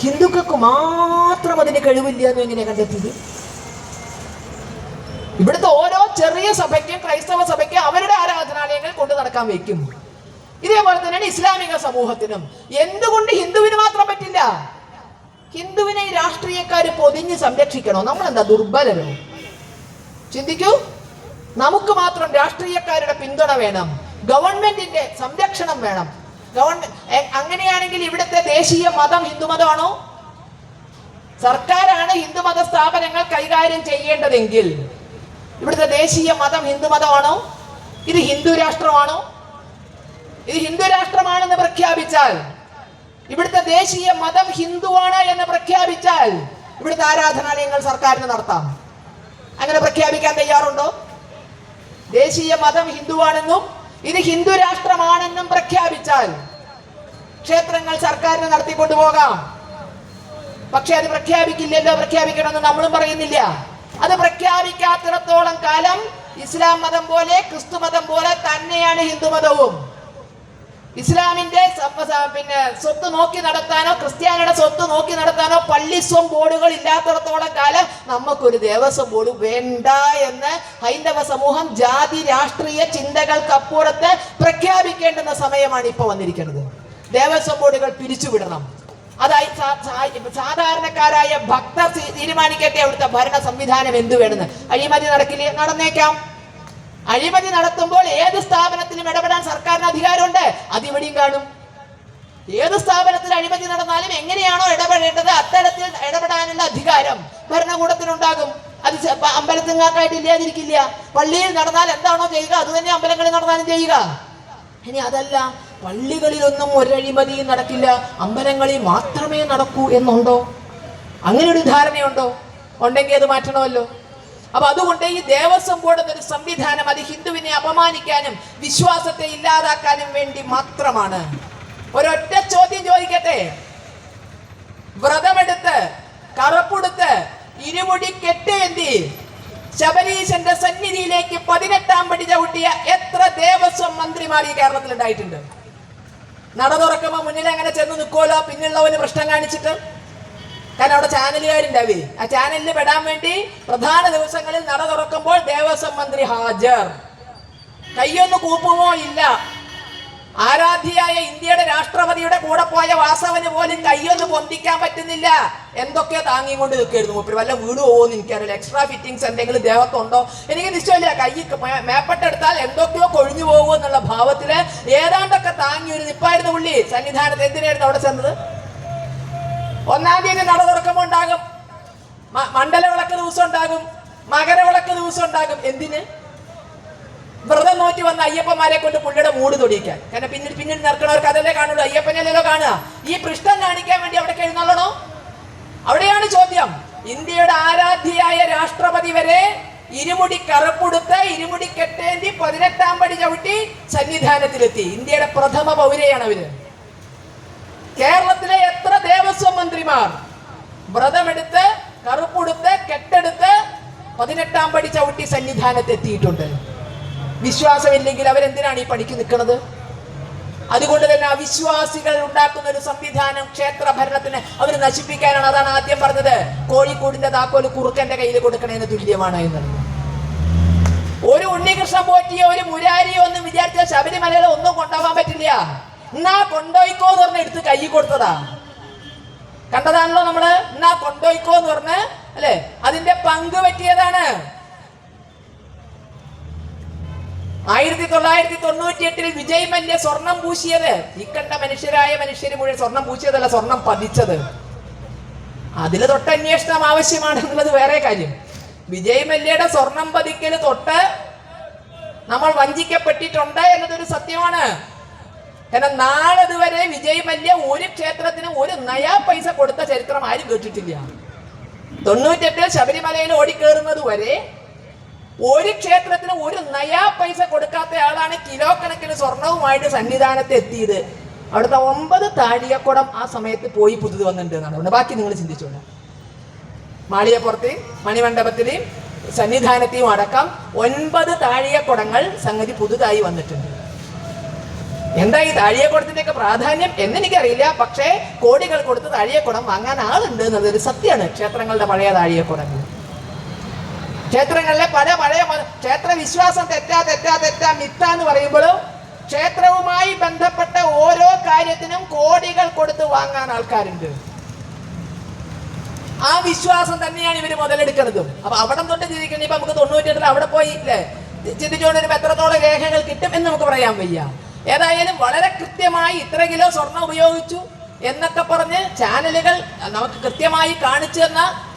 ഹിന്ദുക്കൾക്ക് മാത്രം അതിന് കഴിവില്ല എന്ന് എങ്ങനെയാണ് കണ്ടെത്തിയത്? ഇവിടുത്തെ ഓരോ ചെറിയ സഭയ്ക്കും ക്രൈസ്തവ സഭയ്ക്കും അവരുടെ ആരാധനാലയങ്ങൾ കൊണ്ടു നടക്കാൻ വെക്കും ഇതേപോലെ തന്നെയാണ് ഇസ്ലാമിക സമൂഹത്തിനും. എന്തുകൊണ്ട് ഹിന്ദുവിന് മാത്രം പറ്റില്ല? ഹിന്ദുവിനെ രാഷ്ട്രീയക്കാർ പൊതിഞ്ഞ് സംരക്ഷിക്കണോ? നമ്മൾ എന്താ ദുർബലരോ? ചിന്തിക്കൂ. നമുക്ക് മാത്രം രാഷ്ട്രീയക്കാരുടെ പിന്തുണ വേണം. ഗവൺമെന്റിന്റെ സംരക്ഷണം വേണം. ഗവൺമെന്റ് അങ്ങനെയാണെങ്കിൽ ഇവിടുത്തെ ദേശീയ മതം ഹിന്ദുമതമാണോ സർക്കാരാണ് ഹിന്ദുമത സ്ഥാപനങ്ങൾ കൈകാര്യം ചെയ്യേണ്ടതെങ്കിൽ ഇവിടുത്തെ ദേശീയ മതം ഹിന്ദുമതമാണോ ഇത് ഹിന്ദു രാഷ്ട്രമാണോ? ഇത് ഹിന്ദു രാഷ്ട്രമാണെന്ന് പ്രഖ്യാപിച്ചാൽ ഇവിടുത്തെ ദേശീയ മതം ഹിന്ദുവാണ് എന്ന് പ്രഖ്യാപിച്ചാൽ ഇവിടുത്തെ ആരാധനാലയങ്ങൾ സർക്കാരിന് നടത്താം. അങ്ങനെ പ്രഖ്യാപിക്കാൻ തയ്യാറുണ്ടോ? ദേശീയ മതം ഹിന്ദുവാണെന്നും ഇത് ഹിന്ദു രാഷ്ട്രമാണെന്നും പ്രഖ്യാപിച്ചാൽ ക്ഷേത്രങ്ങൾ സർക്കാരിന് നടത്തിക്കൊണ്ടു പോകാം പക്ഷെ അത് പ്രഖ്യാപിക്കില്ലല്ലോ പ്രഖ്യാപിക്കണമെന്ന് നമ്മളും പറയുന്നില്ല. അത് പ്രഖ്യാപിക്കാത്തിടത്തോളം കാലം ഇസ്ലാം മതം പോലെ ക്രിസ്തു മതം പോലെ തന്നെയാണ് ഹിന്ദു മതവും. ഇസ്ലാമിന്റെ പിന്നെ സ്വത്ത് നോക്കി നടത്താനോ ക്രിസ്ത്യാനിയുടെ സ്വത്ത് നോക്കി നടത്താനോ പള്ളിസ്വം ബോർഡുകൾ ഇല്ലാത്തിടത്തോളം കാലം നമുക്കൊരു ദേവസ്വം ബോർഡ് വേണ്ട എന്ന് ഹൈന്ദവ സമൂഹം ജാതി രാഷ്ട്രീയ ചിന്തകൾക്കപ്പുറത്ത് പ്രഖ്യാപിക്കേണ്ടുന്ന സമയമാണ് ഇപ്പൊ വന്നിരിക്കുന്നത്. ദേവസ്വം ബോർഡുകൾ പിരിച്ചുവിടണം അതായി സാധാരണക്കാരായ ഭക്തർ തീരുമാനിക്കട്ടെ അവിടുത്തെ ഭരണ സംവിധാനം എന്തു വേണമെന്ന്. അഴിമതി നടക്കില്ലേ? നടന്നേക്കാം. അഴിമതി നടത്തുമ്പോൾ ഏത് സ്ഥാപനത്തിലും ഇടപെടാൻ സർക്കാരിന് അധികാരമുണ്ട്? അത് ഇവിടെയും കാണും. ഏത് സ്ഥാപനത്തിൽ അഴിമതി നടന്നാലും എങ്ങനെയാണോ ഇടപെടേണ്ടത് അത്തരത്തിൽ ഇടപെടാനുള്ള അധികാരം ഭരണകൂടത്തിനുണ്ടാകും. അത് അമ്പലത്തിങ്ങാക്കായിട്ട് ഇല്ലാതിരിക്കില്ല. പള്ളിയിൽ നടന്നാൽ എന്താണോ ചെയ്യുക അത് തന്നെ അമ്പലങ്ങളിൽ നടന്നാലും ചെയ്യുക. ഇനി അതല്ല പള്ളികളിലൊന്നും ഒരഴിമതിയും നടക്കില്ല. അമ്പലങ്ങളിൽ മാത്രമേ നടക്കൂ എന്നുണ്ടോ? അങ്ങനെ ഒരു ധാരണയുണ്ടോ? ഉണ്ടെങ്കിൽ അത് മാറ്റണമല്ലോ. അപ്പൊ അതുകൊണ്ട് ഈ ദേവസ്വം ബോർഡ് എന്നൊരു സംവിധാനം അത് ഹിന്ദുവിനെ അപമാനിക്കാനും വിശ്വാസത്തെ ഇല്ലാതാക്കാനും വേണ്ടി മാത്രമാണ്. ഒരൊറ്റ ചോദ്യം ചോദിക്കട്ടെ? വ്രതമെടുത്ത് കറപ്പുടുത്ത് ഇരുമുടി കെട്ടേന്തി ശബരീശന്റെ സന്നിധിയിലേക്ക് പതിനെട്ടാം പടി ചവിട്ടിയ എത്ര ദേവസ്വം മന്ത്രിമാർ ഈ കേരളത്തിൽ ഉണ്ടായിട്ടുണ്ട് നട തുറക്കുമ്പോ മുന്നിൽ അങ്ങനെ ചെന്ന് നിൽക്കുമല്ലോ പിന്നുള്ളവന് പ്രശ്നം കാണിച്ചിട്ട്? കാരണം അവിടെ ചാനലുകാരുണ്ടാവേ. ആ ചാനലിൽ പെടാൻ വേണ്ടി പ്രധാന ദിവസങ്ങളിൽ നട തുറക്കുമ്പോൾ ദേവസ്വം മന്ത്രി ഹാജർ. കയ്യൊന്ന് കൂപ്പുമോ? ഇല്ല. ആരാധ്യയായ ഇന്ത്യയുടെ രാഷ്ട്രപതിയുടെ കൂടെ പോയ വാസവന് പോലും കയ്യൊന്ന് പൊന്തിക്കാൻ പറ്റുന്നില്ല. എന്തൊക്കെ താങ്ങിക്കൊണ്ട് നിൽക്കായിരുന്നു മൂപ്പര്. വല്ല വീട് പോകുമെന്ന് എനിക്കറിയില്ല. എക്സ്ട്രാ ഫിറ്റിങ്സ് എന്തെങ്കിലും ദേഹത്തുണ്ടോ എനിക്ക് നിശ്ചയമില്ല. കൈ മേപ്പെട്ടെടുത്താൽ എന്തൊക്കെയോ കൊഴിഞ്ഞു പോകുമോ എന്നുള്ള ഭാവത്തിൽ ഏതാണ്ടൊക്കെ താങ്ങി ഒരു നിപ്പായിരുന്നു പുള്ളി. സന്നിധാനത്ത് എന്തിനായിരുന്നു അവിടെ ചെന്നത്? ഒന്നാം തീയതി നട തുറക്കുമ്പോൾ ഉണ്ടാകും മണ്ഡലവിളക്ക് മണ്ഡല വിളക്ക് ദിവസം ഉണ്ടാകും. മകരവിളക്ക് ദിവസം ഉണ്ടാകും. എന്തിന്? വ്രതം നോറ്റി വന്ന അയ്യപ്പന്മാരെ കൊണ്ട് പുള്ളിയുടെ മൂട് തൊടിയിക്കാൻ. കാരണം പിന്നിൽ പിന്നിൽ നിൽക്കണവർക്ക് അതല്ലേ കാണുള്ളൂ. അയ്യപ്പനല്ലല്ലോ കാണുക. ഈ പൃഷ്ഠം കാണിക്കാൻ വേണ്ടി അവിടെ എഴുന്നള്ളണോ അവിടെയാണ് ചോദ്യം. ഇന്ത്യയുടെ ആരാധ്യയായ രാഷ്ട്രപതി വരെ ഇരുമുടി കറുപ്പുടുത്ത് ഇരുമുടി കെട്ടേന്തി പതിനെട്ടാം പടി ചവിട്ടി സന്നിധാനത്തിലെത്തി. ഇന്ത്യയുടെ പ്രഥമ പൗരയാണ് അവർ. കേരളത്തിലെ ദേവസ്വം മന്ത്രിമാർ. വ്രതമെടുത്ത് കറുപ്പെടുത്ത് കെട്ടെടുത്ത് പതിനെട്ടാം പടി ചവിട്ടി സന്നിധാനത്ത് എത്തിയിട്ടുണ്ട് വിശ്വാസമില്ലെങ്കിൽ അവരെന്തിനാണ് ഈ പണിക്ക് നിൽക്കുന്നത്? അതുകൊണ്ട് തന്നെ അവിശ്വാസികൾ ഉണ്ടാക്കുന്ന ഒരു സംവിധാനം ക്ഷേത്ര ഭരണത്തിന് അവർ നശിപ്പിക്കാനാണ് അതാണ് ആദ്യം പറഞ്ഞത്. കോഴിക്കോടിന്റെ താക്കോൽ കുറുക്കന്റെ കയ്യിൽ കൊടുക്കണേന് തുല്യമാണ് എന്ന് ഒരു ഉണ്ണികൃഷ്ണൻ പോറ്റിയോ ഒരു മുരാരിയോ ഒന്നും വിചാരിച്ച ശബരിമലയിൽ ഒന്നും കൊണ്ടുപോകാൻ പറ്റില്ല. എന്നാ കൊണ്ടോയിക്കോ എന്ന് പറഞ്ഞ് എടുത്ത് കൈ കൊടുത്തതാ. കണ്ടതാണല്ലോ നമ്മൾ. എന്നാ കൊണ്ടോയിക്കോ എന്ന് പറഞ്ഞ് അല്ലെ? അതിന്റെ പങ്ക് പറ്റിയതാണ്. ആയിരത്തി തൊള്ളായിരത്തി തൊണ്ണൂറ്റി എട്ടിൽ വിജയ് മല്യ സ്വർണം പൂശിയത്. ഈ കണ്ട മനുഷ്യരായ മനുഷ്യർ മുഴുവൻ സ്വർണം പൂശിയതല്ല സ്വർണം പതിച്ചത്. അതിൽ തൊട്ട് അന്വേഷണം ആവശ്യമാണെന്നുള്ളത് വേറെ കാര്യം. വിജയ് മല്യയുടെ സ്വർണം പതിക്കൽ തൊട്ട് നമ്മൾ വഞ്ചിക്കപ്പെട്ടിട്ടുണ്ട് എന്നതൊരു സത്യമാണ്. കാരണം നാളതുവരെ വിജയ് മല്യ ഒരു ക്ഷേത്രത്തിന് ഒരു നയാ പൈസ കൊടുത്ത ചരിത്രം ആരും കേട്ടിട്ടില്ല. തൊണ്ണൂറ്റെട്ടിൽ ശബരിമലയിൽ ഓടിക്കേറുന്നത് വരെ ഒരു ക്ഷേത്രത്തിന് ഒരു നയാ പൈസ കൊടുക്കാത്ത ആളാണ് കിലോ കണക്കിന് സ്വർണവുമായിട്ട് സന്നിധാനത്ത് എത്തിയത്. അവിടുത്തെ ഒമ്പത് താഴികക്കുടം ആ സമയത്ത് പോയി പുതുത് വന്നിട്ടുണ്ട് എന്നാണ്. പറഞ്ഞത് ബാക്കി നിങ്ങൾ ചിന്തിച്ചോളൂ. മാളികപ്പുറത്തെയും മണിമണ്ഡപത്തിലെയും സന്നിധാനത്തെയും അടക്കം ഒൻപത് താഴികക്കുടങ്ങൾ സംഗതി പുതുതായി വന്നിട്ടുണ്ട്. എന്താ ഈ താഴിയക്കുടത്തിന്റെയൊക്കെ പ്രാധാന്യം എന്നെനിക്കറിയില്ല. പക്ഷേ കോടികൾ കൊടുത്ത് താഴിയക്കുടം വാങ്ങാൻ ആളുണ്ട് എന്നുള്ളതൊരു സത്യമാണ്. ക്ഷേത്രങ്ങളുടെ പഴയ താഴിയക്കുടങ്ങൾ ക്ഷേത്രങ്ങളിലെ പല പഴയ ക്ഷേത്ര വിശ്വാസം തെറ്റാ തെറ്റാ തെറ്റാ മിത്ത എന്ന് പറയുമ്പോഴും ക്ഷേത്രവുമായി ബന്ധപ്പെട്ട ഓരോ കാര്യത്തിനും കോടികൾ കൊടുത്ത് വാങ്ങാൻ ആൾക്കാരുണ്ട്. ആ വിശ്വാസം തന്നെയാണ് ഇവർ മുതലെടുക്കുന്നതും അപ്പൊ അവിടെ തൊട്ട് ചിന്തിക്കണേ ഇപ്പൊ നമുക്ക് തൊണ്ണൂറ്റെട്ടിൽ അവിടെ പോയി ഇല്ലേ? ചിന്തിച്ചുകൊണ്ട് എത്രത്തോളം രേഖകൾ കിട്ടും എന്ന് നമുക്ക് പറയാൻ വയ്യ. ഏതായാലും വളരെ കൃത്യമായി ഇത്ര കിലോ സ്വർണം ഉപയോഗിച്ചു എന്നൊക്കെ പറഞ്ഞ് ചാനലുകൾ നമുക്ക് കൃത്യമായി കാണിച്ചു തന്ന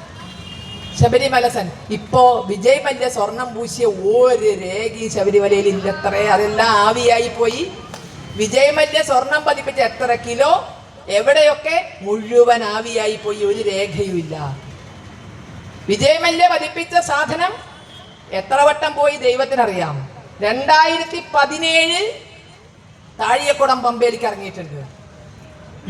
ശബരിമലസൻ. ഇപ്പോ വിജയ് മല്യ സ്വർണം പൂശിയ ഒരു രേഖയും ശബരിമലയിൽ ഇല്ലത്രേ അതെല്ലാം ആവിയായി പോയി. വിജയ് മല്യ സ്വർണം പതിപ്പിച്ച എത്ര കിലോ? എവിടെയൊക്കെ? മുഴുവൻ ആവിയായി പോയി. ഒരു രേഖയുമില്ല വിജയ് മല്യ പതിപ്പിച്ച സാധനം എത്ര വട്ടം പോയി ദൈവത്തിനറിയാം? രണ്ടായിരത്തി പതിനേഴിൽ താഴിയക്കുടം പമ്പയിലേക്ക് ഇറങ്ങിയിട്ടുണ്ട്.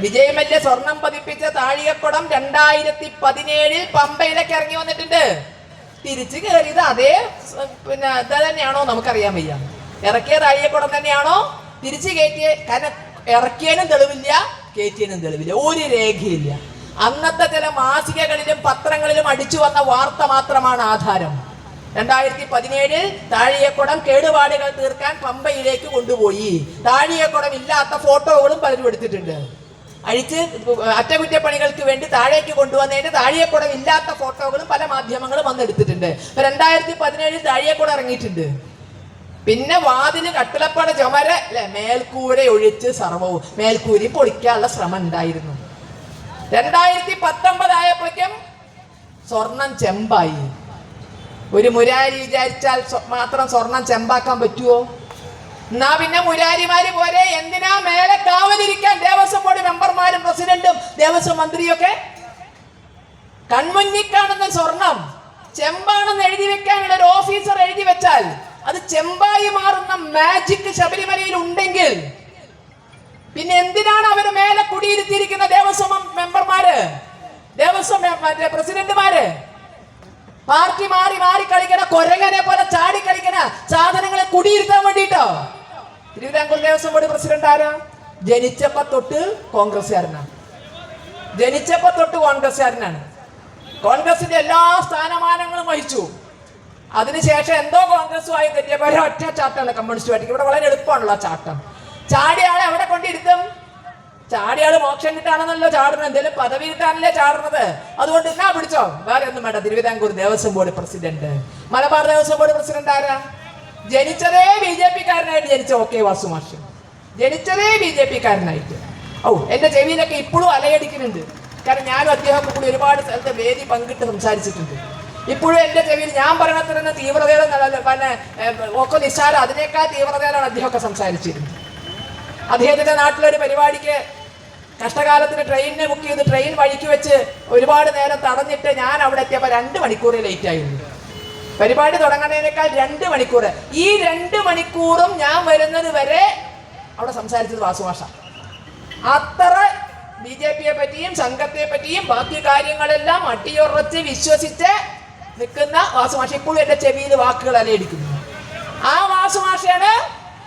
വിജയമല്യ സ്വർണം പതിപ്പിച്ച താഴിയക്കുടം രണ്ടായിരത്തി പതിനേഴിൽ പമ്പയിലേക്ക് ഇറങ്ങി വന്നിട്ടുണ്ട്. തിരിച്ചു കയറിയത് അതേ പിന്നെ ഇത് തന്നെയാണോ നമുക്കറിയാൻ വയ്യ. ഇറക്കിയ താഴിയക്കുടം തന്നെയാണോ? തിരിച്ചു കയറ്റിയ കന ഇറക്കിയതിനും തെളിവില്ല കയറ്റിയതിനും തെളിവില്ല. ഒരു രേഖയില്ല. അന്നത്തെ ചില മാസികകളിലും പത്രങ്ങളിലും അടിച്ചു വന്ന വാർത്ത മാത്രമാണ് ആധാരം. രണ്ടായിരത്തി പതിനേഴിൽ താഴിയക്കുടം കേടുപാടുകൾ തീർക്കാൻ പമ്പയിലേക്ക് കൊണ്ടുപോയി. താഴിയക്കുടം ഇല്ലാത്ത ഫോട്ടോകളും പലരും എടുത്തിട്ടുണ്ട്. അഴിച്ച് അറ്റകുറ്റപ്പണികൾക്ക് വേണ്ടി താഴേക്ക് കൊണ്ടുവന്നതിന്റെ താഴിയക്കുടം ഇല്ലാത്ത ഫോട്ടോകളും പല മാധ്യമങ്ങളും വന്നെടുത്തിട്ടുണ്ട് ഇപ്പൊ രണ്ടായിരത്തി പതിനേഴിൽ താഴിയക്കുടം ഇറങ്ങിയിട്ടുണ്ട്. പിന്നെ വാതിന് കട്ടിലപ്പട ചുമര അല്ലെ? മേൽക്കൂര ഒഴിച്ച് സർവവും. മേൽക്കൂരി പൊളിക്കാനുള്ള ശ്രമം ഉണ്ടായിരുന്നു. രണ്ടായിരത്തി പത്തൊമ്പതായപ്പോഴേക്കും സ്വർണം ചെമ്പായി. ഒരു മുരാരി വിചാരിച്ചാൽ മാത്രം സ്വർണം ചെമ്പാക്കാൻ പറ്റുമോ എന്നാ പിന്നെ മുരാരിമാര് പോലെ എന്തിനാ മേലെ കാവലിരിക്കാൻ ദേവസ്വം ബോർഡ് മെമ്പർമാരും പ്രസിഡന്റും ദേവസ്വം മന്ത്രിയൊക്കെ? കൺമുന്നിൽ കാണുന്ന സ്വർണം ചെമ്പാണെന്ന് എഴുതി വെക്കാനുള്ള ഒരു ഓഫീസർ എഴുതി വെച്ചാൽ അത് ചെമ്പായി മാറുന്ന മാജിക് ശബരിമലയിൽ ഉണ്ടെങ്കിൽ പിന്നെ എന്തിനാണ് അവർ മേലെ കുടിയിരുത്തിയിരിക്കുന്ന ദേവസ്വം മെമ്പർമാര്? ദേവസ്വം പ്രസിഡന്റുമാര്? പാർട്ടി മാറി മാറി കളിക്കണ കൊരങ്ങനെ പോലെ ചാടി കളിക്കണ സാധനങ്ങളെ കുടിയിരുത്താൻ വേണ്ടിട്ടോ തിരുവിതാംകൂർ ദേവസ്വം ബോർഡ് പ്രസിഡന്റ് ആരാ? ജനിച്ചപ്പോ തൊട്ട് കോൺഗ്രസ്സുകാരനാണ് ജനിച്ചപ്പ തൊട്ട് കോൺഗ്രസ്സുകാരനാണ്. കോൺഗ്രസിന്റെ എല്ലാ സ്ഥാനമാനങ്ങളും വഹിച്ചു. അതിനുശേഷം എന്തോ കോൺഗ്രസുമായി തെറ്റിയപ്പോ ഒറ്റ ചാട്ടാണ് കമ്മ്യൂണിസ്റ്റ് പാർട്ടിക്ക്. ഇവിടെ വളരെ എളുപ്പമാണല്ലോ ആ ചാട്ടം. ചാടിയാളെ എവിടെ കൊണ്ടിരുത്തും? ചാടിയാൾ മോക്ഷം കിട്ടാണെന്നല്ലോ ചാടുന്നത്. എന്തെങ്കിലും പദവി കിട്ടാനല്ലേ ചാടുന്നത്. അതുകൊണ്ട് എന്നാ പിടിച്ചോ. വേറെ ഒന്നും വേണ്ട. Thiruvithamkoor Devaswom board president. Malabar Devaswom board president ആരാ? ജനിച്ചതേ ബി ജെ പി കാരനായിട്ട് ജനിച്ച ഓക്കെ വാസു മാഷ്. ജനിച്ചതേ ബി ജെ പി കാരനായിട്ട് ഓ എന്റെ ചെവിയിലൊക്കെ ഇപ്പോഴും അലയടിക്കുന്നുണ്ട്. കാരണം ഞാനും അദ്ദേഹം കൂടി ഒരുപാട് സ്ഥലത്ത് വേദി പങ്കിട്ട് സംസാരിച്ചിട്ടുണ്ട്. ഇപ്പോഴും എന്റെ ചെവിയിൽ ഞാൻ പറയണത്ര തന്നെ തീവ്രതയുടെ പിന്നെ ഒക്കെ നിസ്സാരം. അതിനേക്കാൾ തീവ്രതയിലാണ് അദ്ദേഹമൊക്കെ സംസാരിച്ചിരുന്നത്. അദ്ദേഹത്തിന്റെ നാട്ടിലൊരു പരിപാടിക്ക് കഷ്ടകാലത്തിന് ട്രെയിനിനെ ബുക്ക് ചെയ്ത് ട്രെയിൻ വഴിക്ക് വെച്ച് ഒരുപാട് നേരം തടഞ്ഞിട്ട് ഞാൻ അവിടെ എത്തിയപ്പോൾ രണ്ട് മണിക്കൂർ ലേറ്റ് ആയിരുന്നു പരിപാടി തുടങ്ങുന്നതിനേക്കാൾ രണ്ട് മണിക്കൂർ ഈ രണ്ട് മണിക്കൂറും ഞാൻ വരുന്നത് വരെ അവിടെ സംസാരിച്ചത് വാസുഭാഷ അത്ര ബി ജെ പിയെ പറ്റിയും സംഘത്തെ പറ്റിയും ബാക്കി കാര്യങ്ങളെല്ലാം അടിയുറച്ച് വിശ്വസിച്ച് നിൽക്കുന്ന വാസുഭാഷ ഇപ്പോഴും എന്റെ ചെവിയിൽ വാക്കുകൾ അലയടിക്കുന്നു ആ വാസുഭാഷയാണ്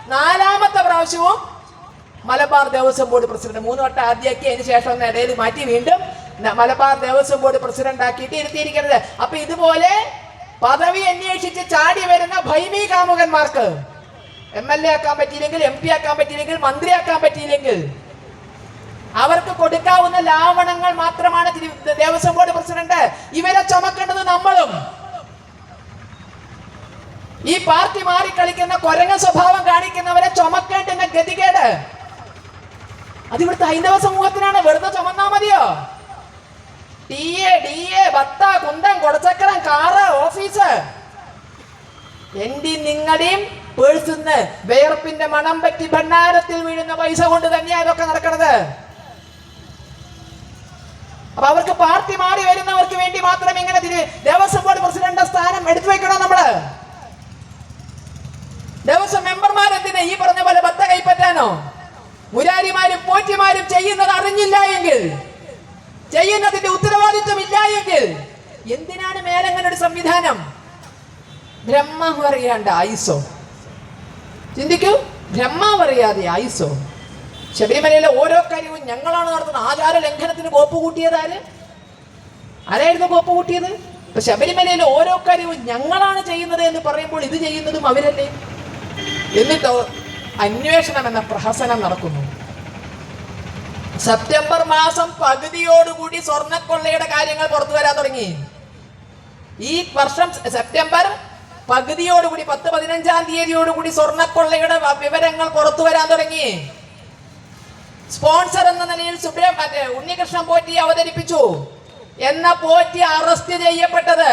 നാലാമത്തെ പ്രാവശ്യവും മലബാർ ദേവസ്വം ബോർഡ് പ്രസിഡന്റ് മൂന്ന് വട്ടം ആദ്യമാക്കി അതിന് ശേഷം ഒന്ന് ഇടയിൽ മാറ്റി വീണ്ടും മലബാർ ദേവസ്വം ബോർഡ് പ്രസിഡന്റ് ആക്കിയിട്ട് ഇരുത്തിയിരിക്കുന്നത്. അപ്പൊ ഇതുപോലെ പദവി അന്വേഷിച്ച് ചാടി വരുന്ന ഭൈമി കാമുകന്മാർക്ക് എം എൽ എ ആക്കാൻ പറ്റിയില്ലെങ്കിൽ എം പി ആക്കാൻ പറ്റിയില്ലെങ്കിൽ മന്ത്രിയാക്കാൻ പറ്റിയില്ലെങ്കിൽ അവർക്ക് കൊടുക്കാവുന്ന ലാവണങ്ങൾ മാത്രമാണ് തിരു- ദേവസ്വം ബോർഡ് പ്രസിഡന്റ്. ഇവരെ ചുമക്കേണ്ടത് നമ്മളും. ഈ പാർട്ടി മാറി കളിക്കുന്ന കൊരങ്ങ സ്വഭാവം കാണിക്കുന്നവരെ ചുമക്കേണ്ടുന്ന ഗതികേട്. അത് ഇവിടുത്തെ ഹൈന്ദവ സമൂഹത്തിനാണ് വെറുതെ ചുമന്നാ മതിയോ? ടി എ ഡി എ ബത്ത കുന്തം കൊടച്ചക്കരം കാറ് ഓഫീസ്. എന്റെയും നിങ്ങളുടെയും പേഴ്സിന്ന് വേർപ്പിന്റെ മണം പറ്റി ഭണ്ണാരത്തിൽ വീഴുന്ന പൈസ കൊണ്ട് തന്നെയാ ഇതൊക്കെ നടക്കണത്. അപ്പൊ അവർക്ക് പാർട്ടി മാറി വരുന്നവർക്ക് വേണ്ടി മാത്രം ഇങ്ങനെ ദേവസ്വം ബോർഡ് പ്രസിഡന്റ് സ്ഥാനം എടുത്തു വെക്കണോ നമ്മൾ? ദേവസ്വം മെമ്പർമാർ എന്തിനാ ഈ പറഞ്ഞ പോലെ ബത്ത കൈപ്പറ്റാനോ? മുരാരിമാരും പോറ്റിമാരും ചെയ്യുന്നത് അറിഞ്ഞില്ല എങ്കിൽ ചെയ്യുന്നതിന്റെ ഉത്തരവാദിത്വം ഇല്ല എങ്കിൽ എന്തിനാണ് മേലങ്ങനെ ഒരു സംവിധാനം? ബ്രഹ്മാവ് അറിയാണ്ട് ആയുസോ ചിന്തിക്കൂ ബ്രഹ്മാവ് അറിയാതെ ആയുസോ ശബരിമലയിലെ ഓരോ കാര്യവും ഞങ്ങളാണ് നടത്തുന്നത്. ആചാര ലംഘനത്തിന് കോപ്പ് കൂട്ടിയത് ആര്? ആരായിരുന്നു കോപ്പ് കൂട്ടിയത്? ഇപ്പൊ ശബരിമലയിലെ ഓരോ കാര്യവും ഞങ്ങളാണ് ചെയ്യുന്നത് എന്ന് പറയുമ്പോൾ ഇത് ചെയ്യുന്നതും അവരല്ലേ? എന്നിട്ടോ അന്വേഷണം എന്ന പ്രഹസനം നടക്കുന്നു. സെപ്റ്റംബർ മാസം പകുതിയോടുകൂടി സ്വർണക്കൊള്ളയുടെ കാര്യങ്ങൾ പുറത്തു വരാൻ തുടങ്ങി. ഈ വർഷം സെപ്റ്റംബർ പകുതിയോടുകൂടി പത്ത് പതിനഞ്ചാം തീയതിയോടുകൂടി സ്വർണക്കൊള്ളയുടെ വിവരങ്ങൾ പുറത്തു വരാൻ തുടങ്ങി. സ്പോൺസർ എന്ന നിലയിൽ സുബ്രഹ്മ മറ്റേ ഉണ്ണികൃഷ്ണൻ പോറ്റി അവതരിപ്പിച്ചു. എന്ന പോറ്റി അറസ്റ്റ് ചെയ്യപ്പെട്ടത്.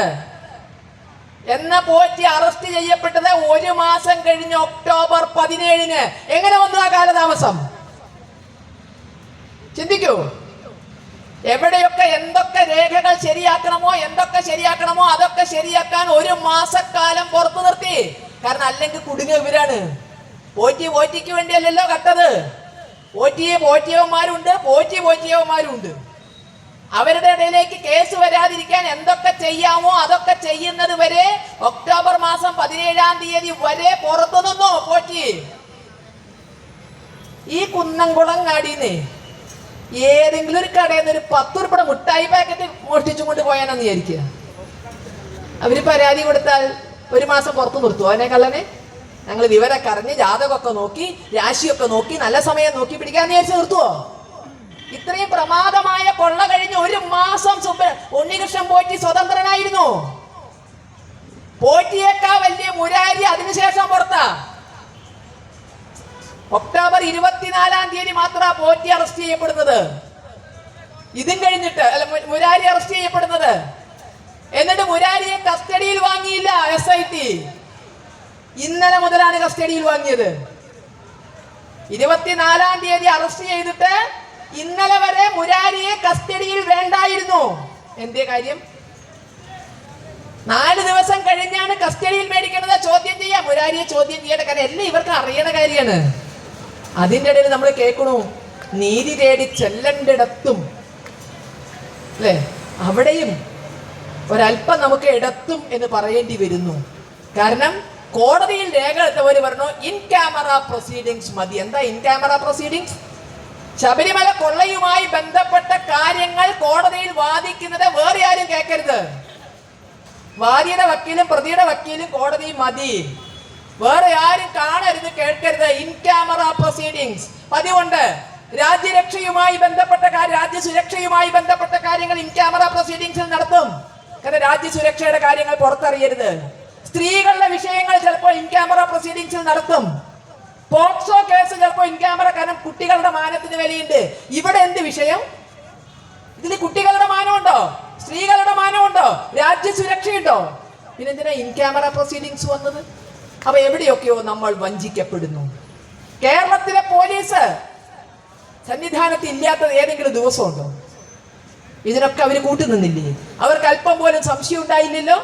എന്ന പോറ്റി അറസ്റ്റ് ചെയ്യപ്പെട്ടത് ഒരു മാസം കഴിഞ്ഞ് ഒക്ടോബർ പതിനേഴിന്. എങ്ങനെ വന്നു ആ കാലതാമസം? ചിന്തിക്കൂ. എവിടെയൊക്കെ എന്തൊക്കെ രേഖകൾ ശരിയാക്കണമോ എന്തൊക്കെ ശരിയാക്കണമോ അതൊക്കെ ശരിയാക്കാൻ ഒരു മാസക്കാലം പുറത്തു നിർത്തി. കാരണം അല്ലെങ്കിൽ കുടുങ്ങിയ ഇവരാണ്. പോറ്റി പോറ്റിക്ക് വേണ്ടിയല്ലല്ലോ കട്ടത്. പോറ്റിയെ പോറ്റിയവന്മാരുണ്ട് പോറ്റി പോറ്റിയവന്മാരുണ്ട്. അവരുടെ ഇടയിലേക്ക് കേസ് വരാതിരിക്കാൻ എന്തൊക്കെ ചെയ്യാമോ അതൊക്കെ ചെയ്യുന്നത് വരെ ഒക്ടോബർ മാസം പതിനേഴാം തീയതി വരെ പുറത്തു നിന്നു പോറ്റി? ഈ കുന്നംകുളങ്ങാടിന്ന് ഏതെങ്കിലും ഒരു കടയിൽ നിന്ന് ഒരു പത്ത് ഉൾപ്പെടെ മുട്ടായി പാക്കറ്റ് മോഷ്ടിച്ചും കൊണ്ട് പോയാണെന്ന് വിചാരിക്കുക. അവർ പരാതി കൊടുത്താൽ ഒരു മാസം പുറത്തു നിർത്തു. അവനെ കള്ളനെ? ഞങ്ങൾ വിവരമൊക്കെ അറിഞ്ഞ് ജാതകമൊക്കെ നോക്കി രാശിയൊക്കെ നോക്കി നല്ല സമയം നോക്കി പിടിക്കാന്ന് വിചാരിച്ച് നിർത്തുവോ? ഇത്രയും പ്രമാദമായ കൊള്ള കഴിഞ്ഞ് ഒരു മാസം ഉണ്ണികൃഷ്ണൻ പോറ്റി സ്വതന്ത്രനായിരുന്നു. പോറ്റിയേക്കാ വലിയ മുരാരി അതിനുശേഷം പുറത്താ. ഒക്ടോബർ ഇരുപത്തിനാലാം തീയതി മാത്രമാ പോറ്റി അറസ്റ്റ് ചെയ്യപ്പെടുന്നത്. ഇതും കഴിഞ്ഞിട്ട് അല്ല മുരാരി അറസ്റ്റ് ചെയ്യപ്പെടുന്നത്. എന്നിട്ട് മുരാരിയെ കസ്റ്റഡിയിൽ വാങ്ങിയില്ല എസ് ഐ ടി ഇന്നലെ മുതലാണ് കസ്റ്റഡിയിൽ വാങ്ങിയത്. ഇരുപത്തിനാലാം തീയതി അറസ്റ്റ് ചെയ്തിട്ട് ഇന്നലെ വരെ മുരാരിയെ കസ്റ്റഡിയിൽ വേണ്ടായിരുന്നു. എന്തേ കാര്യം? നാല് ദിവസം കഴിഞ്ഞാണ് കസ്റ്റഡിയിൽ മേടിക്കുന്നത് ചോദ്യം ചെയ്യാം. മുരാരിയെ ചോദ്യം ചെയ്യേണ്ട കാര്യം. എല്ലാം ഇവർക്ക് അറിയണ കാര്യമാണ്. അതിന്റെ ഇടയിൽ നമ്മൾ കേൾക്കണു നീതി തേടി ചെല്ലേണ്ടിടത്തും അല്ലേ? അവിടെയും ഒരല്പം നമുക്ക് ഇടത്തും എന്ന് പറയേണ്ടി വരുന്നു. കാരണം കോടതിയിൽ രേഖ എടുത്തവർ പറഞ്ഞു ഇൻ ക്യാമറ പ്രൊസീഡിങ്സ് മതി. എന്താ ഇൻ ക്യാമറ പ്രൊസീഡിങ്സ്? ശബരിമല കൊള്ളയുമായി ബന്ധപ്പെട്ട കാര്യങ്ങൾ കോടതിയിൽ വാദിക്കുന്നത് വേറെ ആരും കേൾക്കരുത്. വാദിയുടെ വക്കീലും പ്രതിയുടെ വക്കീലും കോടതി മതി. വേറെ ആരും കാണരുത് കേൾക്കരുത്. ഇൻ ക്യാമറ പ്രൊസീഡിങ്സ് അതുകൊണ്ട് രാജ്യരക്ഷയുമായി ബന്ധപ്പെട്ട കാര്യം സുരക്ഷയുമായി ബന്ധപ്പെട്ട കാര്യങ്ങൾ ഇൻ ക്യാമറ പ്രൊസീഡിങ്സിൽ നടത്തും. കാരണം രാജ്യ സുരക്ഷയുടെ കാര്യങ്ങൾ പുറത്തറിയരുത്. സ്ത്രീകളുടെ വിഷയങ്ങൾ ചിലപ്പോൾ ഇൻ ക്യാമറ പ്രൊസീഡിങ്സിൽ നടത്തും. പോക്സോ കേസ് ചിലപ്പോൾ ഇൻ ക്യാമറ കാരണം കുട്ടികളുടെ മാനത്തിന് വിലയുണ്ട്. ഇവിടെ എന്ത് വിഷയം? ഇതിൽ കുട്ടികളുടെ മാനമുണ്ടോ? സ്ത്രീകളുടെ മാനമുണ്ടോ? രാജ്യ സുരക്ഷയുണ്ടോ പിന്നെന്തിനാ ഇൻ ക്യാമറ പ്രൊസീഡിങ്സ് വന്നത്? അപ്പൊ എവിടെയൊക്കെയോ നമ്മൾ വഞ്ചിക്കപ്പെടുന്നു. കേരളത്തിലെ പോലീസ് സന്നിധാനത്ത് ഇല്ലാത്തത് ഏതെങ്കിലും ദിവസമുണ്ടോ? ഇതിനൊക്കെ അവർ കൂട്ടുനിന്നില്ലേ? അവർക്ക് അല്പം പോലും സംശയം ഉണ്ടായില്ലല്ലോ?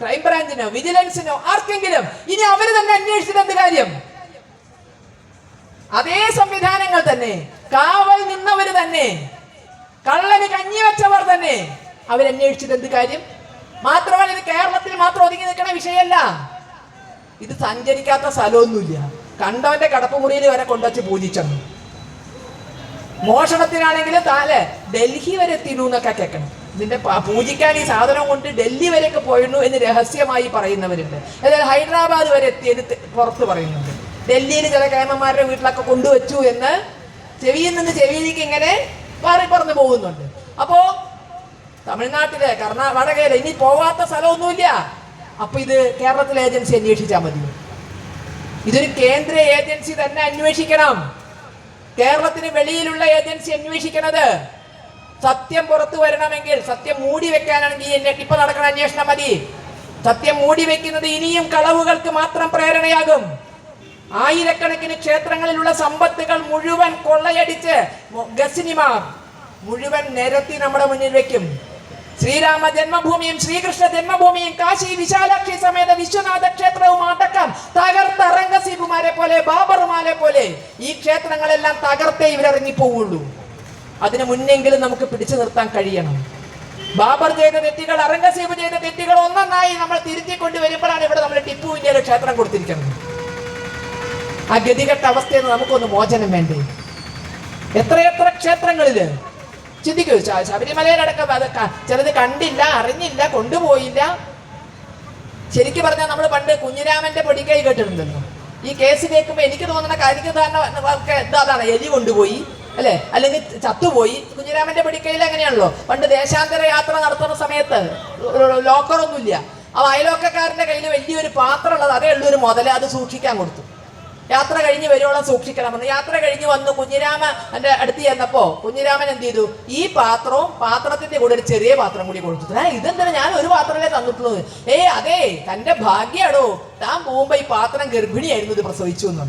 ക്രൈംബ്രാഞ്ചിനോ വിജിലൻസിനോ ആർക്കെങ്കിലും? ഇനി അവർ തന്നെ അന്വേഷിച്ചിട്ട് എന്ത് കാര്യം? അതേ സംവിധാനങ്ങൾ തന്നെ. കാവൽ നിന്നവർ തന്നെ. കള്ളന് കഞ്ഞി വെച്ചവർ തന്നെ. അവരന്വേഷിച്ചിട്ട് എന്ത് കാര്യം? മാത്രമല്ല ഇത് കേരളത്തിൽ മാത്രം ഒതുങ്ങി നിൽക്കുന്ന വിഷയമല്ല. ഇത് സഞ്ചരിക്കാത്ത സ്ഥലമൊന്നുമില്ല. കണ്ടവന്റെ കടപ്പുമുറിയിൽ വരെ കൊണ്ടുവച്ച് പൂജിച്ചെന്നു മോഷണത്തിനാണെങ്കിൽ താലെ ഡൽഹി വരെ എത്തിയിരുന്നു എന്നൊക്കെ കേൾക്കണം. ഇതിന്റെ പൂജിക്കാൻ ഈ സാധനം കൊണ്ട് ഡൽഹി വരെയൊക്കെ പോയിരുന്നു എന്ന് രഹസ്യമായി പറയുന്നവരുണ്ട്. അതായത് ഹൈദരാബാദ് വരെ എത്തിയെന്ന് തെ- പുറത്ത് പറയുന്നുണ്ട്. ഡൽഹിയിൽ ചില കേമന്മാരുടെ വീട്ടിലൊക്കെ കൊണ്ടുവച്ചു എന്ന് ചെവിയിൽ നിന്ന് ചെവിയിലേക്ക് ഇങ്ങനെ പറ പറഞ്ഞു പോകുന്നുണ്ട്. അപ്പോ തമിഴ്നാട്ടിലെ കർണാടകയിലെ ഇനി പോവാത്ത സ്ഥലമൊന്നുമില്ല. അപ്പൊ ഇത് കേരളത്തിലെ ഏജൻസി അന്വേഷിച്ചാൽ മതി. ഇതൊരു കേന്ദ്ര ഏജൻസി തന്നെ അന്വേഷിക്കണം. കേരളത്തിന് വെളിയിലുള്ള ഏജൻസി അന്വേഷിക്കണത്. സത്യം പുറത്തു വരണമെങ്കിൽ സത്യം മൂടി വെക്കാനാണെങ്കിൽ ഇപ്പൊ നടക്കുന്ന അന്വേഷണം മതി. സത്യം മൂടി വെക്കുന്നത് ഇനിയും കളവുകൾക്ക് മാത്രം പ്രേരണയാകും. ആയിരക്കണക്കിന് ക്ഷേത്രങ്ങളിലുള്ള സമ്പത്തുകൾ മുഴുവൻ കൊള്ളയടിച്ച് ഗസിനിമാർ മുഴുവൻ നിരത്തി നമ്മുടെ മുന്നിൽ വെക്കും. ശ്രീരാമ ജന്മഭൂമിയും ശ്രീകൃഷ്ണ ജന്മഭൂമിയും കാശി വിശാലാക്ഷി സമേത വിശ്വനാഥ ക്ഷേത്രവും അടക്കം തകർത്ത റംഗസീബുമാരെ പോലെ ബാബറുമാരെ പോലെ ഈ ക്ഷേത്രങ്ങളെല്ലാം തകർത്തേ ഇവരിറങ്ങിപ്പോവുള്ളൂ. അതിനു മുന്നെങ്കിലും നമുക്ക് പിടിച്ചു നിർത്താൻ കഴിയണം. ബാബർ ചെയ്ത തെറ്റുകൾ അറംഗസീബ് ചെയ്ത തെറ്റുകൾ ഒന്നൊന്നായി നമ്മൾ തിരുത്തി കൊണ്ടുവരുമ്പോഴാണ് ഇവിടെ നമ്മൾ ടിപ്പുവിന്റെ ഒരു ക്ഷേത്രം കൊടുത്തിരിക്കുന്നത്. ആ ഗതികെട്ട അവസ്ഥയിൽ നിന്ന് നമുക്കൊന്ന് മോചനം വേണ്ടേ? എത്രയെത്ര ക്ഷേത്രങ്ങളിൽ ചിന്തിക്കൂ ശബരിമലയിലടക്കം അത് ചിലത് കണ്ടില്ല അറിഞ്ഞില്ല കൊണ്ടുപോയില്ല. ശരിക്കും പറഞ്ഞാൽ നമ്മൾ പണ്ട് കുഞ്ഞിരാമന്റെ പൊടിക്കൈ കേട്ടിട്ടുണ്ടല്ലോ ഈ കേസ് കേൾക്കുമ്പോൾ എനിക്ക് തോന്നുന്ന കാര്യം എന്താ അതാണ് എലി കൊണ്ടുപോയി അല്ലെ? അല്ലെങ്കിൽ ചത്തുപോയി. കുഞ്ഞിരാമന്റെ പൊടിക്കൈയിൽ അങ്ങനെയാണല്ലോ പണ്ട് ദേശാന്തര യാത്ര നടത്തുന്ന സമയത്ത് ലോക്കറൊന്നുമില്ല ആ അയലോക്കക്കാരന്റെ കയ്യിൽ വലിയൊരു പാത്രം ഉള്ളത് അതേ ഉള്ളൊരു മുതല അത് സൂക്ഷിക്കാൻ കൊടുത്തു. യാത്ര കഴിഞ്ഞ് വരുവോളം സൂക്ഷിക്കണമെന്ന്. യാത്ര കഴിഞ്ഞ് വന്നു കുഞ്ഞിരാമ എന്റെ അടുത്ത് ചെന്നപ്പോ കുഞ്ഞിരാമൻ എന്ത് ചെയ്തു? ഈ പാത്രവും പാത്രത്തിന്റെ കൂടെ ഒരു ചെറിയ പാത്രം കൂടി കൊടുത്തു ഏ ഇതെന്താ ഞാൻ ഒരു പാത്രമല്ലേ തന്നിട്ടുള്ളത്. ഏ അതെ തന്റെ ഭാഗ്യാടോ. താൻ പോകുമ്പോ ഈ പാത്രം ഗർഭിണിയായിരുന്നു ഇത് പ്രസവിച്ചു എന്ന്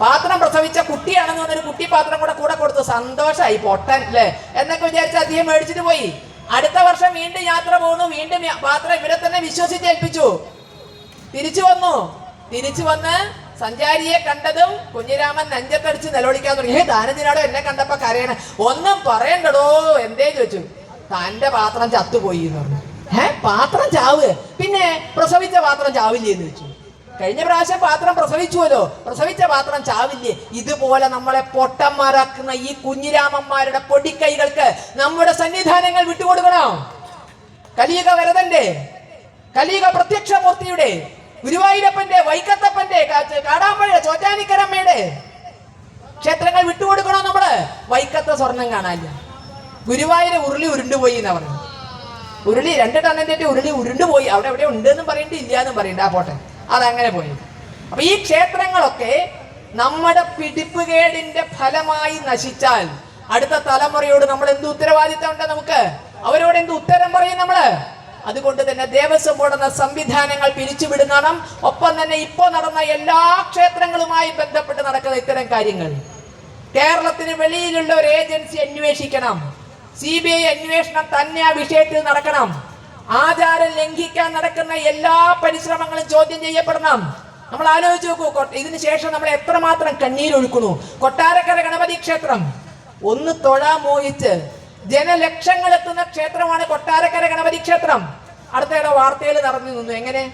പാത്രം പ്രസവിച്ച കുട്ടിയാണെന്ന് പറഞ്ഞൊരു കുട്ടി പാത്രം കൂടെ കൂടെ കൊടുത്തു. സന്തോഷമായി പൊട്ടൻ അല്ലേ? എന്നൊക്കെ വിചാരിച്ച അദ്ദേഹം മേടിച്ചിട്ട് പോയി. അടുത്ത വർഷം വീണ്ടും യാത്ര പോകുന്നു. വീണ്ടും പാത്രം ഇവരെ തന്നെ വിശ്വസിച്ച് ഏൽപ്പിച്ചു. തിരിച്ചു വന്നു. തിരിച്ചു വന്ന് സഞ്ചാരിയെ കണ്ടതും കുഞ്ഞിരാമൻ നെഞ്ചത്തടിച്ച് നിലവിളിക്കാൻ തുടങ്ങി. ഏ താനെന്തിനാടോ എന്നെ കണ്ടപ്പോ കരയണ. ഒന്നും പറയണ്ടടോ എന്തേ ചോദിച്ചു. തന്റെ പാത്രം ചത്തുപോയി എന്ന് പറഞ്ഞു. ഏ പാത്രം ചാവ്? പിന്നെ പ്രസവിച്ച പാത്രം ചാവില്ലേ? എന്ന് വെച്ചു കഴിഞ്ഞ പ്രാവശ്യം പാത്രം പ്രസവിച്ചുവല്ലോ. പ്രസവിച്ച പാത്രം ചാവില്ലേ? ഇതുപോലെ നമ്മളെ പൊട്ടന്മാരാക്കുന്ന ഈ കുഞ്ഞിരാമന്മാരുടെ പൊടിക്കൈകൾക്ക് നമ്മുടെ സന്നിധാനങ്ങൾ വിട്ടുകൊടുക്കണം. കലിയുഗ വരതന്റെ കലിയുഗ പ്രത്യക്ഷമൂർത്തിയുടെ ഗുരുവായൂരപ്പന്റെ വൈക്കത്തപ്പന്റെ കാടാമ്പഴ ചോറ്റാനിക്കരമ്മയുടെ ക്ഷേത്രങ്ങൾ വിട്ടുകൊടുക്കണോ നമ്മൾ? വൈക്കത്ത സ്വർണം കാണാനില്ല. ഗുരുവായൂര് ഉരുളി ഉരുണ്ടുപോയി എന്നാ പറഞ്ഞു ഉരുളി രണ്ട് ടണ്ണിന്റെ ഉരുളി ഉരുണ്ടുപോയി. അവിടെ എവിടെ ഉണ്ട് എന്നും പറയണ്ട ഇല്ല എന്നും പറയണ്ട. ആ പോട്ടെ. അതങ്ങനെ പോയി. അപ്പൊ ഈ ക്ഷേത്രങ്ങളൊക്കെ നമ്മുടെ പിടിപ്പുകേടിന്റെ ഫലമായി നശിച്ചാൽ അടുത്ത തലമുറയോട് നമ്മൾ എന്ത് ഉത്തരവാദിത്തം ഉണ്ട് നമുക്ക്? അവരോട് എന്ത് ഉത്തരം പറയും നമ്മൾ? അതുകൊണ്ട് തന്നെ ദേവസ്വം ബോർഡ് എന്ന സംവിധാനങ്ങൾ പിരിച്ചുവിടുന്നണം ഒപ്പം തന്നെ ഇപ്പോൾ നടന്ന എല്ലാ ക്ഷേത്രങ്ങളുമായി ബന്ധപ്പെട്ട് നടക്കുന്ന ഇത്തരം കാര്യങ്ങൾ. കേരളത്തിന് വെളിയിലുള്ള ഒരു ഏജൻസി അന്വേഷിക്കണം. സി ബി ഐ അന്വേഷണം തന്നെ ആ വിഷയത്തിൽ നടക്കണം. ആചാരം ലംഘിക്കാൻ നടക്കുന്ന എല്ലാ പരിശ്രമങ്ങളും ചോദ്യം ചെയ്യപ്പെടണം. നമ്മൾ ആലോചിച്ച് നോക്കൂ ഇതിന് ശേഷം നമ്മൾ എത്രമാത്രം കണ്ണീരൊഴുക്കുന്നു കൊട്ടാരക്കര ഗണപതി ക്ഷേത്രം. ഒന്ന് തൊഴാ മോഹിച്ച് ജനലക്ഷങ്ങൾ എത്തുന്ന ക്ഷേത്രമാണ് കൊട്ടാരക്കര ഗണപതി ക്ഷേത്രം. അടുത്തയുടെ വാർത്തയിൽ നിറഞ്ഞു നിന്നു. എങ്ങനെ?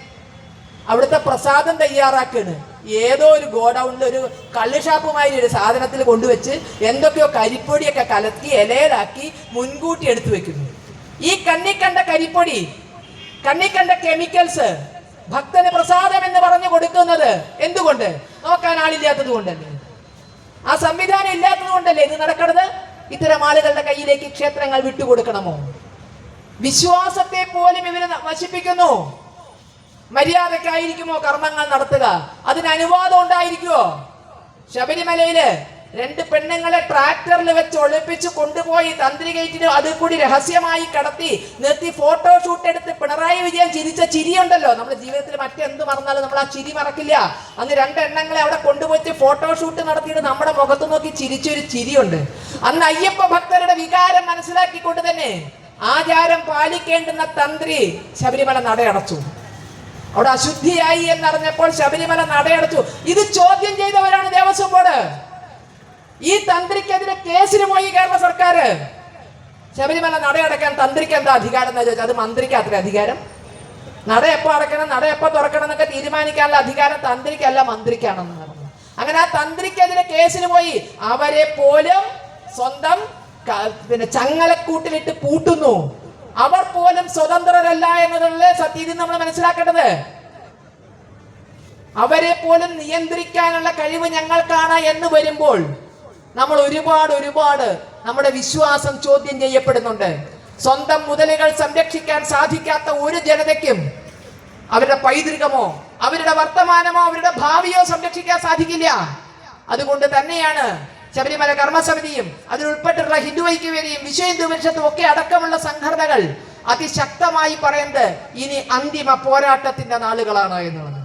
അവിടുത്തെ പ്രസാദം തയ്യാറാക്കുകയാണ് ഏതോ ഒരു ഗോഡൗണിൽ ഒരു കള്ളുഷാപ്പുമായി ഒരു സാധനത്തിൽ കൊണ്ടുവച്ച് എന്തൊക്കെയോ കരിപ്പൊടിയൊക്കെ കലക്കി ഇലയിലാക്കി മുൻകൂട്ടി എടുത്തു വെക്കുന്നു. ഈ കണ്ണിക്കണ്ട കണ്ട കരിപ്പൊടി കണ്ണിക്കണ്ട കണ്ട കെമിക്കൽസ് ഭക്തന് പ്രസാദം എന്ന് പറഞ്ഞു കൊടുക്കുന്നത് എന്തുകൊണ്ട്? നോക്കാൻ ആളില്ലാത്തത് കൊണ്ടല്ലേ? ആ സംവിധാനം ഇല്ലാത്തത് കൊണ്ടല്ലേ ഇത് നടക്കണത്? ഇത്തരം ആളുകളുടെ കയ്യിലേക്ക് ക്ഷേത്രങ്ങൾ വിട്ടുകൊടുക്കണമോ? വിശ്വാസത്തെ പോലും ഇവർ നശിപ്പിക്കുന്നു. മര്യാദക്കായിരിക്കുമോ കർമ്മങ്ങൾ നടത്തുക? അതിന് അനുവാദം ഉണ്ടായിരിക്കുമോ ശബരിമലയിൽ രണ്ട് പെണ്ണുങ്ങളെ ട്രാക്ടറിൽ വെച്ച് ഒളിപ്പിച്ച് കൊണ്ടുപോയി തന്ത്രി ഗേറ്റിന് അതിൽ കൂടി രഹസ്യമായി കടത്തി നിർത്തി ഫോട്ടോ ഷൂട്ട് എടുത്ത് പിണറായി വിജയൻ ചിരിച്ച ചിരിയുണ്ടല്ലോ. നമ്മുടെ ജീവിതത്തിൽ മറ്റെന്ത് മറന്നാലും നമ്മൾ ആ ചിരി മറക്കില്ല. അന്ന് രണ്ട് എണ്ണങ്ങളെ അവിടെ കൊണ്ടുപോയി ഫോട്ടോഷൂട്ട് നടത്തിയിട്ട് നമ്മുടെ മുഖത്ത് നോക്കി ചിരിച്ചൊരു ചിരിയുണ്ട്. അന്ന് അയ്യപ്പ ഭക്തരുടെ വികാരം മനസ്സിലാക്കിക്കൊണ്ട് തന്നെ ആചാരം പാലിക്കേണ്ടുന്ന തന്ത്രി ശബരിമല നടയടച്ചു. അവിടെ അശുദ്ധിയായി എന്നറിഞ്ഞപ്പോൾ ശബരിമല നടയടച്ചു. ഇത് ചോദ്യം ചെയ്തവരാണ് ദേവസ്വം ബോർഡ്. ഈ തന്ത്രിക്കെതിരെ കേസിന് പോയി കേരള സർക്കാർ. ശബരിമല നടയടക്കാൻ തന്ത്രിക്ക് എന്താ അധികാരം എന്ന് ചോദിച്ചാൽ അത് മന്ത്രിക്ക് അത്ര അധികാരം. നട എപ്പോ അടക്കണം നട എപ്പോ തുറക്കണം എന്നൊക്കെ തീരുമാനിക്കാനുള്ള അധികാരം തന്ത്രിക്കല്ല മന്ത്രിക്കാണെന്ന് പറഞ്ഞു. അങ്ങനെ ആ തന്ത്രിക്കെതിരെ കേസിന് പോയി. അവരെ പോലും സ്വന്തം പിന്നെ ചങ്ങലക്കൂട്ടിലിട്ട് പൂട്ടുന്നു. അവർ പോലും സ്വതന്ത്രരല്ല എന്നതല്ലേ സത്യത്തിൽ നമ്മൾ മനസ്സിലാക്കേണ്ടത്? അവരെ പോലും നിയന്ത്രിക്കാനുള്ള കഴിവ് ഞങ്ങൾക്കാണ് എന്ന് വരുമ്പോൾ നമ്മൾ ഒരുപാട് ഒരുപാട് നമ്മുടെ വിശ്വാസം ചോദ്യം ചെയ്യപ്പെടുന്നുണ്ട്. സ്വന്തം മുതലുകൾ സംരക്ഷിക്കാൻ സാധിക്കാത്ത ഒരു ജനതയ്ക്കും അവരുടെ പൈതൃകമോ അവരുടെ വർത്തമാനമോ അവരുടെ ഭാവിയോ സംരക്ഷിക്കാൻ സാധിക്കില്ല. അതുകൊണ്ട് തന്നെയാണ് ശബരിമല കർമ്മസമിതിയും അതിലുൾപ്പെട്ടിട്ടുള്ള ഹിന്ദു ഐക്യവേദിയും വിശ്വ ഹിന്ദു പരിഷത്തും ഒക്കെ അടക്കമുള്ള സംഘടനകൾ അതിശക്തമായി പറയുന്നത് ഇനി അന്തിമ പോരാട്ടത്തിന്റെ നാളുകളാണ് എന്നുള്ളത്.